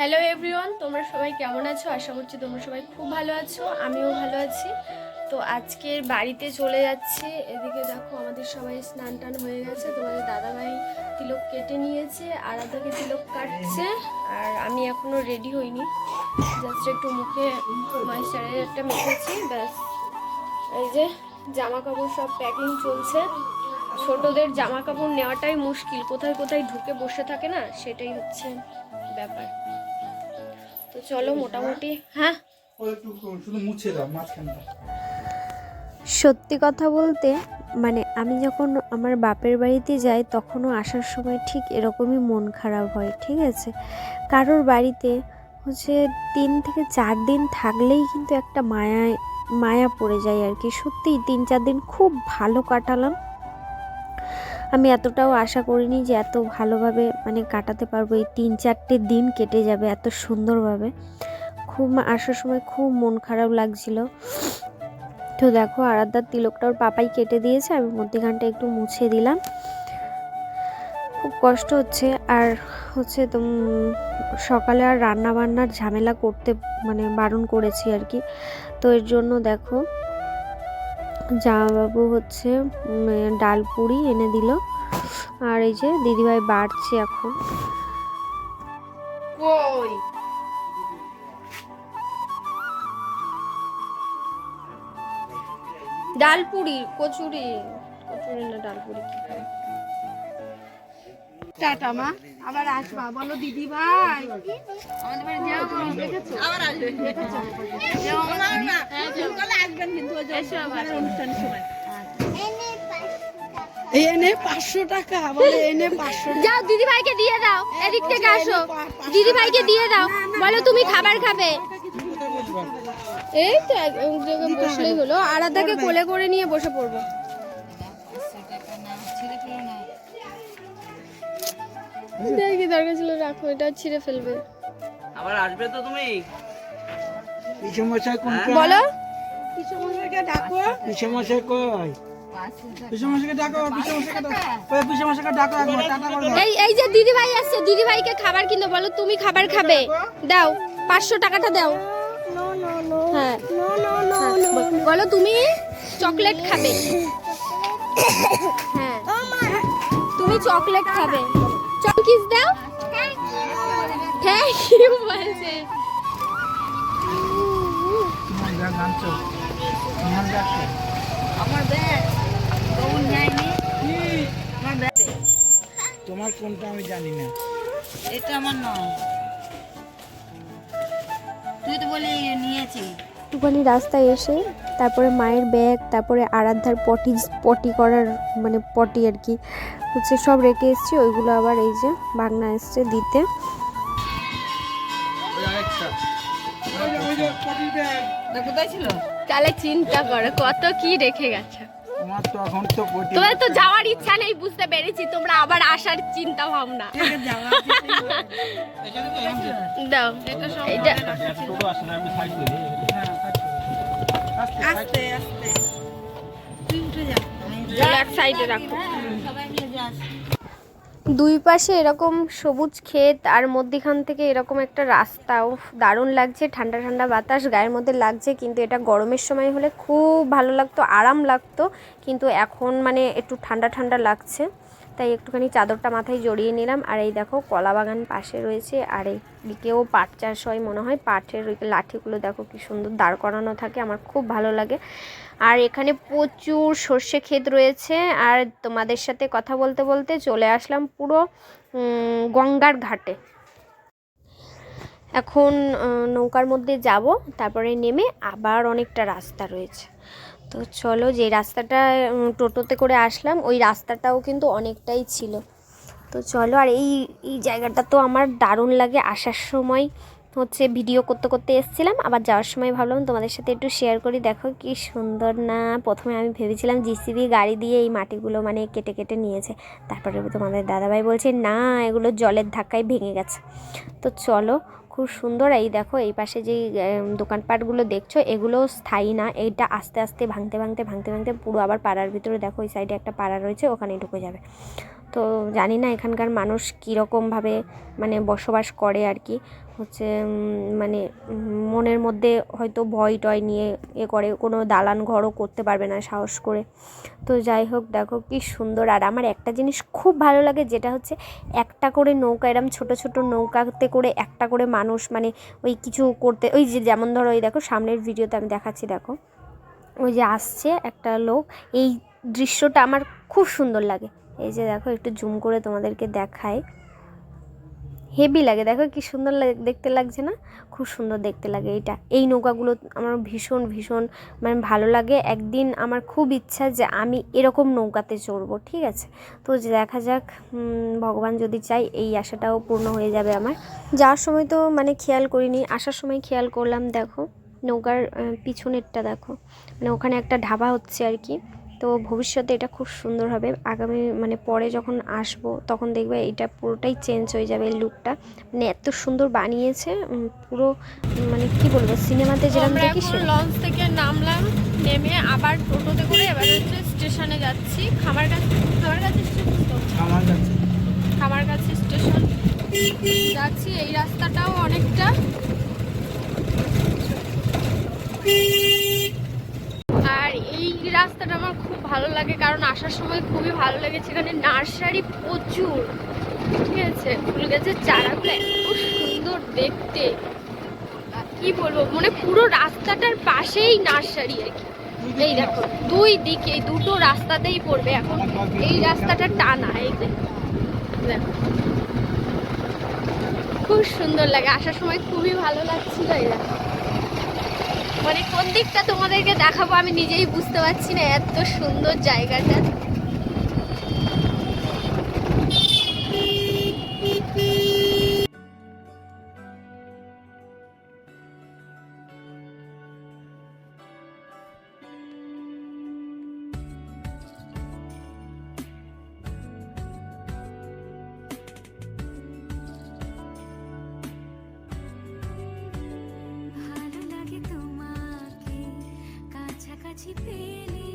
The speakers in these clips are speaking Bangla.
হ্যালো এভরিওয়ান তোমরা সবাই কেমন আছো? আশা করছি তোমরা সবাই খুব ভালো আছো, আমিও ভালো আছি। তো আজকের বাড়িতে চলে যাচ্ছি। এদিকে দেখো আমাদের সবাই স্নান টান হয়ে গেছে, তোমাদের দাদাভাই তিলক কেটে নিয়েছে, আর আদাকে তিলক কাটছে, আর আমি এখনও রেডি হইনি। জাস্ট একটু মুখে ময়েশ্চারাইজারটা মেখেছি, ব্যাস। এই যে জামা কাপড় সব প্যাকিং চলছে। ছোটদের জামা কাপড় নেওয়াটাই মুশকিল, কোথায় কোথায় ঢুকে বসে থাকে না, সেটাই হচ্ছে ব্যাপার। তো চলো মোটামুটি হ্যাঁ? সত্যি কথা বলতে মানে আমি যখন আমার বাপের বাড়িতে যাই, তখনও আসার সময় ঠিক এরকমই মন খারাপ হয়, ঠিক আছে? কারোর বাড়িতে হচ্ছে তিন থেকে চার দিন থাকলেই কিন্তু একটা মায়ায়, মায়া পড়ে যায় আর কি। সত্যিই তিন চার দিন খুব ভালো কাটালাম। আমি এতটাও আশা করিনি যে এত ভালোভাবে মানে কাটাতে পারব। এই তিন চারটে দিন কেটে যাবে এত সুন্দরভাবে। খুব আসার সময় খুব মন খারাপ লাগছিল। তো দেখো, আরাধ্যার তিলকটা ওর পাপাই কেটে দিয়েছে, আমি মধ্যেখানটা একটু মুছে দিলাম। খুব কষ্ট হচ্ছে। আর হচ্ছে তো সকালে আর রান্না বান্নার ঝামেলা করতে মানে বারণ করেছি আর কি। তো এর জন্য দেখো জামাবাবু হচ্ছে ডাল পুরি এনে দিল। আর এই যে দিদিভাই বাড়ছে এখন। কই? ডালপুরি কচুরি। কচুরি না ডালপুরি কি হয়? টাটা মা। আবার আসবা বলো দিদি ভাই। আমাদের বাড়ি যেও দেখেছ? আবার আসবে। যেও আসবেন কিন্তু ওই যে অনুষ্ঠানের সময়। এনে পাঁচশো টাকা বলে এনে পাঁচশো যাও দিদি ভাইকে দিয়ে দাও এদিক থেকে আসো। দিদি ভাইকে দিয়ে দাও। বলো তুমি খাবার খাবে? এই তো এক এক জায়গায় বসলেই হলো আরাধাকে কোলে করে নিয়ে বসে পড়ব। কি দরকার ছিল? রাখো এটা ছিঁড়ে ফেলবে। আবার আসবে তো তুমি? কোনটা? বলো। কিশোরকে ডাকো। কই? এই এই যে দিদি ভাই আসছে দিদি ভাইকে খাবার কিনে বলো তুমি খাবার খাবে। দাও পাঁচশো টাকাটা দাও। হ্যাঁ। হ্যাঁ, বলো তুমি চকলেট খাবে। হ্যাঁ। তুমি চকলেট খাবে। চকিস দাও থ্যাংক ইউ বলছে তোমার কোনটা আমি জানি না। এটা আমার নয় তুই তো বলি নিয়েছি। একটুখানি রাস্তায় এসে তারপরে মায়ের ব্যাগ তারপরে আরাধ্যার পটি পটি করার মানে পটি আর কি হচ্ছে সব রেখে এসেছি ওইগুলো আবার এই যে বাগনা এসছে দিতে। কোথায় ছিল? তাহলে চিন্তা করো কত কি রেখে গেছে। তোমার তো এখন তো পটি তোমাদের তো যাওয়ার ইচ্ছা নেই বুঝতে পেরেছি তোমরা আবার আসার চিন্তা ভাবনা দাও এটা আস্তে আস্তে। তুই উঠে যা। দুই পাশে এরকম সবুজ ক্ষেত, আর মধ্যিখান থেকে এরকম একটা রাস্তাও দারুণ লাগছে, ঠান্ডা ঠান্ডা বাতাস, গায়ের মধ্যে লাগছে, কিন্তু এটা গরমের সময় হলে খুব ভালো লাগতো, আরাম লাগতো, কিন্তু এখন মানে একটু ঠান্ডা ঠান্ডা লাগছে। তাই একটুখানি চাদরটা মাথায় জড়িয়ে নিলাম। আর এই দেখো, কলা বাগান পাশে রয়েছে। আর এই দিকেও পাট চাষ হয় মনে হয়। পাটের ওই লাঠিগুলো দেখো কি সুন্দর দাঁড় করানো থাকে। আমার খুব ভালো লাগে। আর এখানে প্রচুর সর্ষে ক্ষেত রয়েছে। আর তোমাদের সাথে কথা বলতে বলতে চলে আসলাম পুরো গঙ্গার ঘাটে। এখন নৌকার মধ্যে যাব। তারপরে নেমে আবার অনেকটা রাস্তা রয়েছে। তো চলো যে রাস্তাটা টোটোতে করে আসলাম, ওই রাস্তাটাও কিন্তু অনেকটাই ছিল। তো চলো, আর এই এই জায়গাটা তো আমার দারুণ লাগে। আসার সময় হচ্ছে ভিডিও করতে করতে এসেছিলাম, আবার যাওয়ার সময় ভাবলাম তোমাদের সাথে একটু শেয়ার করি। দেখো কি সুন্দর না, প্রথমে আমি ভেবেছিলাম জিসিবি গাড়ি দিয়ে এই মাটিগুলো মানে কেটে কেটে নিয়েছে। তারপরে তোমাদের দাদাভাই বলছে, না, এগুলো জলের ধাক্কায় ভেঙে গেছে। তো চলো খুব সুন্দর। এই দেখো, এই পাশে যেই দোকানপাটগুলো দেখছ এগুলো স্থায়ী না। এইটা আস্তে আস্তে ভাঙতে ভাঙতে ভাঙতে ভাঙতে পুরো আবার পাড়ার ভিতরে দেখো, ওই সাইডে একটা পাড়া রয়েছে ওখানে ঢুকে যাবে। তো জানি না এখানকার মানুষ কীরকমভাবে মানে বসবাস করে আর কি। হচ্ছে মানে মনের মধ্যে হয়তো ভয় টয় নিয়ে এ করে, কোনো দালান ঘরও করতে পারবে না সাহস করে। তো যাই হোক, দেখো কি সুন্দর। আর আমার একটা জিনিস খুব ভালো লাগে, যেটা হচ্ছে একটা করে নৌকা, এরম ছোট ছোট নৌকাতে করে একটা করে মানুষ মানে ওই কিছু করতে, ওই যে যেমন ধরো ওই দেখো সামনের ভিডিওতে আমি দেখাচ্ছি, দেখো। ওই যে আসছে একটা লোক, এই দৃশ্যটা আমার খুব সুন্দর লাগে। এই যে দেখো, একটু জুম করে তোমাদেরকে দেখায় হেভি লাগে, দেখো কি সুন্দর দেখতে লাগছে না? খুব সুন্দর দেখতে লাগে এইটা। এই নৌকাগুলো আমার ভীষণ ভীষণ মানে ভালো লাগে। একদিন আমার খুব ইচ্ছা যে আমি এরকম নৌকাতে চড়বো, ঠিক আছে? তো যে দেখা যাক ভগবান যদি চাই এই আশাটাও পূর্ণ হয়ে যাবে আমার। যাওয়ার সময় তো মানে খেয়াল করিনি, আসার সময় খেয়াল করলাম, দেখো, নৌকার পিছনেরটা দেখো। মানে ওখানে একটা ঢাবা হচ্ছে আর কি। তো ভবিষ্যতে এটা খুব সুন্দর হবে। আগামী মানে পরে যখন আসব তখন দেখবে এটা পুরোটাই চেঞ্জ হয়ে যাবে এই লুকটা মানে এত সুন্দর বানিয়েছে পুরো মানে কি বলব সিনেমাতে যেরকম আমরা দেখি লঞ্চ থেকে নামলাম নেমে আবার টোটোতে করে এবার হচ্ছে স্টেশনে যাচ্ছি। খামার কাছে খামার কাছে স্টেশন তো? আমার কাছে। খামার কাছে স্টেশন যাচ্ছি। এই রাস্তাটাও অনেকটা আর এই রাস্তাটা আমার খুব ভালো লাগে কারণ আসার সময় খুবই ভালো লেগেছে এখানে নার্সারি প্রচুর, ঠিক আছে? ফুল গাছের চারাগুলো এত সুন্দর দেখতে। কি বলব মানে পুরো রাস্তাটার পাশেই নার্সারি আর কি। এই দেখো, দুই দিকে দুটো রাস্তাতেই পড়বে। এখন এই রাস্তাটা টানা, এই দেখো। খুব সুন্দর লাগে, আসার সময় খুবই ভালো লাগছিল, এই দেখো। মানে কোন দিকটা তোমাদেরকে দেখাবো আমি নিজেই বুঝতে পারছি না এত সুন্দর জায়গাটা। কাছাকাছি পেলে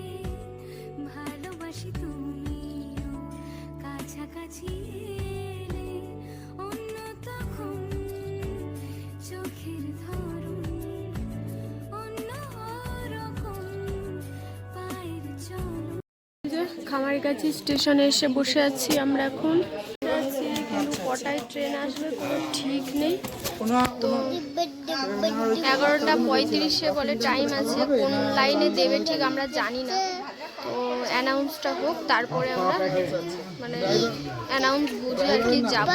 ভালোবাসি তুমিও কাছাকাছি এলে অন্য তখন চোখের ধরন যে খামারগাছি স্টেশনে এসে বসে আছি আমরা এখন। ট্রেন আসবে কোনো ঠিক নেই। তো এগারোটা পঁয়ত্রিশে বলে টাইম আছে কোন লাইনে দেবে ঠিক আমরা জানি না। তো অ্যানাউন্সটা হোক তারপরে আমরা মানে অ্যানাউন্স বুঝে আর কি যাব।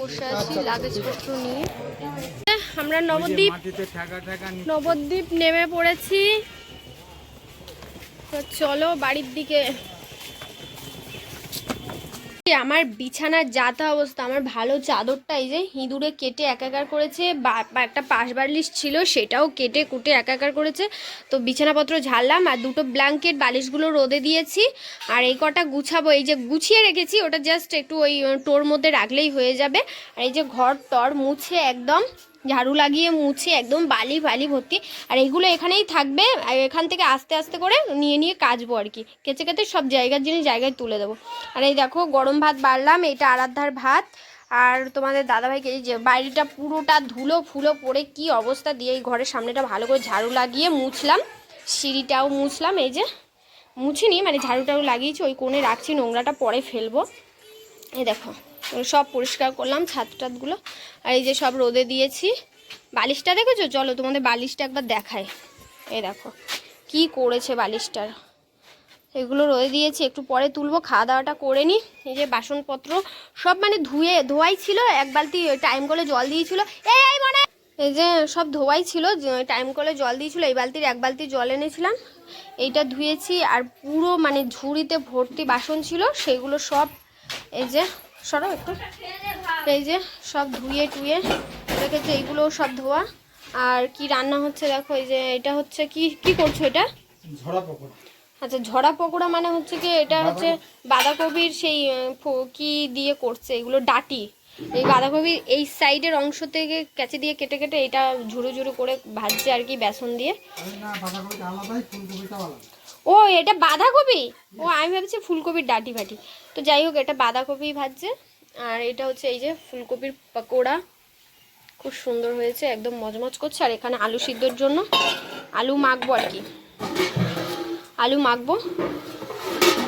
বসে আছি লাগেজপত্র নিয়ে। আমরা নবদ্বীপ নবদ্বীপ নেমে পড়েছি। তো চলো বাড়ির দিকে আমার বিছানার যাতা অবস্থা, আমার ভালো চাদরটা, এই যে হিঁদুরে কেটে একাকার করেছে, বা- একটা পাশ বালিশ ছিল, সেটাও কেটে কুটে একাকার করেছে। তো বিছানাপত্র ঝাড়লাম আর দুটো ব্ল্যাঙ্কেট বালিশগুলো রোদে দিয়েছি আর এই কটা গুছাবো, এই যে গুছিয়ে রেখেছি, ওটা জাস্ট একটু ওই টোর মধ্যে রাখলেই হয়ে যাবে। আর এই যে ঘর টর মুছে একদম ঝাড়ু লাগিয়ে মুছে, একদম বালি বালি ভর্তি। আর এগুলো এখানেই থাকবে এখান থেকে আস্তে আস্তে করে নিয়ে নিয়ে কাচবো আর কি। কেচে কেটে সব জায়গার জিনিস জায়গায় তুলে দেবো। আর এই দেখো, গরম ভাত বাড়লাম, এটা আরাধ্যার ভাত। আর তোমাদের দাদাভাইকে এই যে বাড়িটা পুরোটা ধুলো ফুলো পড়ে কি অবস্থা দিয়ে এই ঘরের সামনেটা ভালো করে ঝাড়ু লাগিয়ে মুছলাম। সিঁড়িটাও মুছলাম, এই যে মুছিনি মানে ঝাড়ুটাও লাগিয়েছি, ওই কোণে রাখছি, নোংরাটা পরে ফেলব। এই দেখো। সব পরিষ্কার করলাম ছাদ টাদগুলো আর এই যে সব রোদে দিয়েছি। বালিশটা দেখেছ? চলো তোমাদের বালিশটা একবার দেখায় এই দেখো, কি করেছে বালিশটার। এগুলো রোদে দিয়েছি, একটু পরে তুলবো খাওয়া দাওয়াটা করে নিই। এই যে বাসনপত্র সব মানে ধুয়ে, ধোয়াই ছিল, এক বালতি টাইম কলে জল দিয়েছিল। এই মনে এই যে সব ধোয়াই ছিল টাইম কলে জল দিয়েছিল, এই বালতির এক বালতি জল এনেছিলাম। এইটা ধুয়েছি, আর পুরো মানে ঝুড়িতে ভর্তি বাসন ছিল, সেগুলো সব এই যে সরো একটু। এই যে সব ধুয়ে টুয়ে রেখেছে এইগুলোও সব ধোয়া। আর কি রান্না হচ্ছে দেখো এই যে এটা হচ্ছে কি কি করছ এটা? ঝরা পকোড়া। আচ্ছা ঝরা পকোড়া মানে হচ্ছে কি এটা হচ্ছে বাঁধাকপির সেই কি দিয়ে করছে এগুলো ডাটি। এই বাঁধাকপির এই সাইডের অংশ থেকে কেচে দিয়ে কেটে কেটে এটা ঝুরু ঝুরু করে ভাজছে আর কি বেসন দিয়ে। ও এটা বাঁধাকপি? ও আমি ভাবছি ফুলকপির ডাটি ফাটি। তো যাই হোক, এটা বাঁধাকপি ভাজছে। আর এটা হচ্ছে এই যে ফুলকপির পকোড়া। খুব সুন্দর হয়েছে, একদম মজমজ করছে। আর এখানে আলু সিদ্ধর জন্য আলু মাখবো আর কি। আলু মাখবো।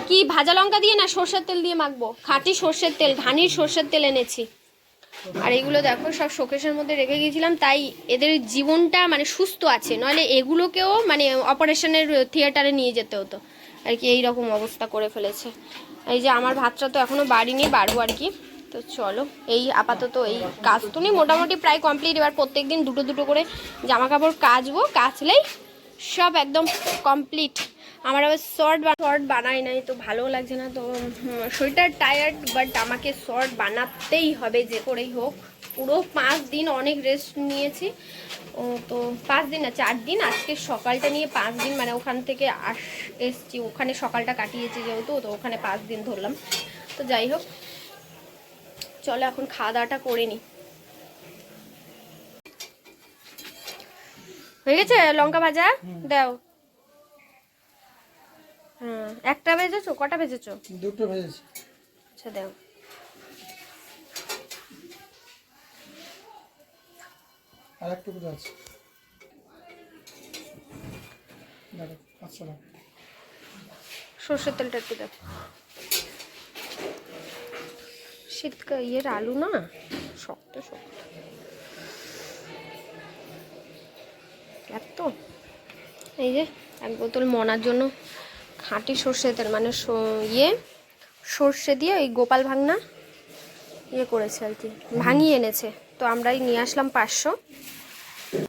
কি, ভাজা লঙ্কা দিয়ে না সর্ষের তেল দিয়ে মাখবো? খাঁটি সর্ষের তেল ধানির সর্ষের তেল এনেছি। আর এগুলো দেখো, সব শোকেশের মধ্যে রেখে গিয়েছিলাম। তাই এদের জীবনটা মানে সুস্থ আছে। নইলে এগুলোকেও মানে অপারেশনের থিয়েটারে নিয়ে যেতে হতো। আর কি এই রকম অবস্থা করে ফেলেছে। এই যে আমার ভাতটা তো এখনও বাড়িনি বাড়বো আর কি। তো চলো, এই আপাতত এই কাজ তো নিয়ে মোটামুটি প্রায় কমপ্লিট এবার প্রত্যেক দিন দুটো দুটো করে জামা কাপড় কাচবো, কাচলেই সব একদম কমপ্লিট আমার আবার শর্ট বা শর্ট বানাই নাই, তো ভালোও লাগছে না। তো শরীরটা টায়ার্ড বাট আমাকে শর্ট বানাতেই হবে, যে করেই হোক। পুরো পাঁচ দিন অনেক রেস্ট নিয়েছি। ও তো পাঁচ দিন না চার দিন। আজকে সকালটা নিয়ে পাঁচ দিন মানে ওখান থেকে আস এসছি। ওখানে সকালটা কাটিয়েছি যেহেতু তো ওখানে পাঁচ দিন ধরলাম। তো যাই হোক চলো এখন খাওয়া দাওয়াটা করে নিই হয়ে গেছে? লঙ্কা ভাজা? দাও। হ্যাঁ একটা ভেজেছো? কটা ভেজেছো? দুটো ভেজেছি। আচ্ছা দাও। আর একটু আছে। দেখো সর্ষের তেলটা একটু দাও শীতকাল ইয়ের আলু না শক্ত শক্ত। এত? এই যে এক বোতল মনার জন্য খাঁটি সর্ষের তেল মানে স- ইয়ে সর্ষে দিয়ে ওই গোপাল ভাঙনা ইয়ে করেছে আর কি ভাঙিয়ে এনেছে। তো আমরাই নিয়ে আসলাম পাঁচশো।